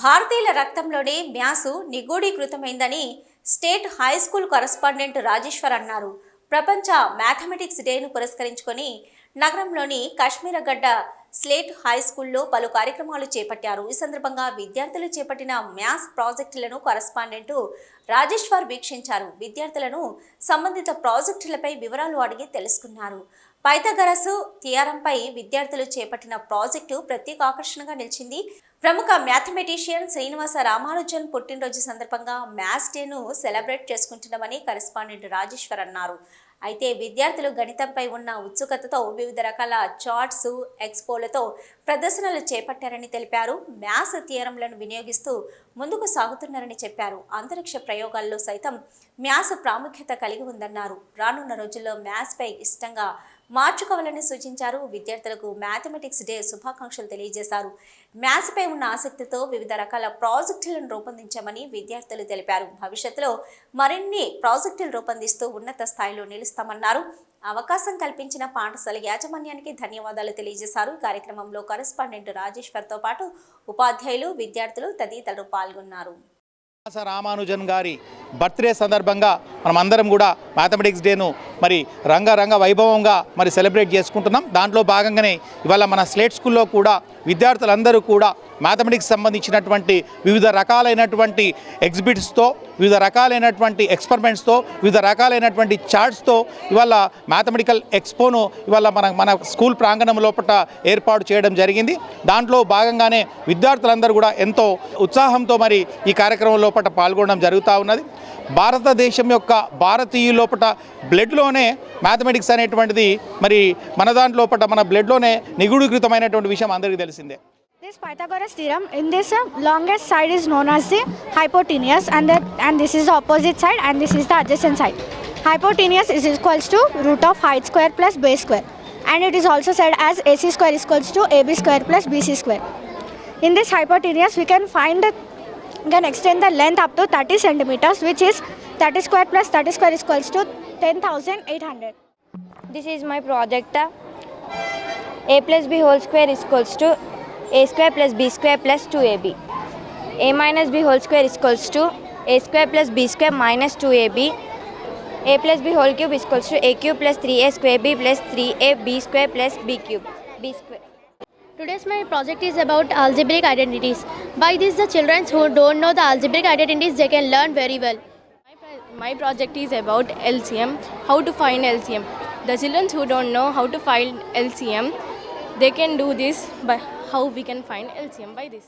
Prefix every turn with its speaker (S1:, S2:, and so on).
S1: భారతీయుల రక్తంలోనే maths నిగూఢీకృతమైందని state high school correspondent Rajeshwar అన్నారు. ప్రపంచ మ్యాథమెటిక్స్ డేను పురస్కరించుకొని నగరంలోని కాశ్మీరగడ్డ స్లేట్ హై స్కూల్లో పలు కార్యక్రమాలు చేపట్టారు. ఈ సందర్భంగా విద్యార్థులు చేపట్టిన మ్యాథ్స్ ప్రాజెక్టులను కరస్పాండెంట్ రాజేశ్వర్ వీక్షించారు. విద్యార్థులను సంబంధిత ప్రాజెక్టులపై వివరాలు అడిగి తెలుసుకున్నారు. పైథాగరస్ థియరంపై విద్యార్థులు చేపట్టిన ప్రాజెక్టు ప్రత్యేక ఆకర్షణగా నిలిచింది. ప్రముఖ మ్యాథమెటిషియన్ శ్రీనివాస రామానుజన్ పుట్టినరోజు సందర్భంగా మ్యాథ్స్ డేను సెలబ్రేట్ చేసుకుంటున్నామని కరెస్పాండెంట్ రాజేశ్వర్ అన్నారు. అయితే విద్యార్థులు గణితంపై ఉన్న ఉత్సుకతతో వివిధ రకాల చార్ట్స్ ఎక్స్పోలతో ప్రదర్శనలు చేపట్టారని తెలిపారు. మ్యాథ్స్ థియరంలను వినియోగిస్తూ ముందుకు సాగుతున్నారని చెప్పారు. అంతరిక్ష ప్రయోగాల్లో సైతం మ్యాథ్స్ ప్రాముఖ్యత కలిగి ఉందన్నారు. రానున్న రోజుల్లో మ్యాథ్స్పై ఇష్టంగా మార్చుకోవాలని సూచించారు. విద్యార్థులకు మ్యాథమెటిక్స్ డే శుభాకాంక్షలు తెలియజేశారు. మ్యాథ్స్ పై ఉన్న ఆసక్తితో వివిధ రకాల ప్రాజెక్టులను రూపొందించామని విద్యార్థులు తెలిపారు. భవిష్యత్తులో మరిన్ని ప్రాజెక్టులు రూపొందిస్తూ ఉన్నత స్థాయిలో నిలుస్తామన్నారు. అవకాశం కల్పించిన పాఠశాల యాజమాన్యానికి ధన్యవాదాలు తెలియజేశారు. కార్యక్రమంలో కరెస్పాండెంట్ రాజేశ్వర్తో పాటు ఉపాధ్యాయులు విద్యార్థులు తదితరులు పాల్గొన్నారు.
S2: రామానుజన్ గారి బర్త్డే సందర్భంగా మనం అందరం కూడా మ్యాథమెటిక్స్ డేను మరి రంగరంగ వైభవంగా మరి సెలబ్రేట్ చేసుకుంటున్నాం. దాంట్లో భాగంగానే ఇవాళ మన స్లేట్ స్కూల్లో కూడా విద్యార్థులందరూ కూడా మ్యాథమెటిక్స్ సంబంధించినటువంటి వివిధ రకాలైనటువంటి ఎగ్జిబిట్స్తో వివిధ రకాలైనటువంటి ఎక్స్పెరిమెంట్స్తో వివిధ రకాలైనటువంటి చార్ట్స్తో ఇవాళ మ్యాథమెటికల్ ఎక్స్పోను ఇవాళ మన మన స్కూల్ ప్రాంగణం లోపల ఏర్పాటు చేయడం జరిగింది. దాంట్లో భాగంగానే విద్యార్థులందరూ కూడా ఎంతో ఉత్సాహంతో మరి ఈ కార్యక్రమంలో లోపల పాల్గొనడం జరుగుతూ ఉన్నది భారతదేశం యొక్క భారతీయుల లోపల బ్లడ్లోనే మ్యాథమెటిక్స్ అనేటువంటిది మరి మన దాంట్లో లోపల మన బ్లడ్లోనే నిగూఢీకృతమైనటువంటి విషయం అందరికీ తెలిసిందే
S3: This Pythagoras theorem, in this uh, longest side is known as the hypotenuse and, that, and this is the opposite side and this is the adjacent side. Hypotenuse is equals to root of height square plus base square and it is also said as AC square is equals to AB square plus BC square. In this hypotenuse we can find, we can extend the length up to 30 centimeters which is 30 square plus 30 square is equals to 10,800.
S4: This is my project. A plus B whole square is equals to A square plus B square plus 2AB. A minus B whole square is equals to A square plus B square minus 2AB. A plus B whole cube is equals to A cube plus 3A square B plus 3A B square plus B cube. B square.
S5: Today's my project is about algebraic identities. By this, the children who don't know the algebraic identities, they can learn very well.
S6: My, project is about LCM, how to find LCM. The children who don't know how to find LCM, they can do this by how we can find LCM by this.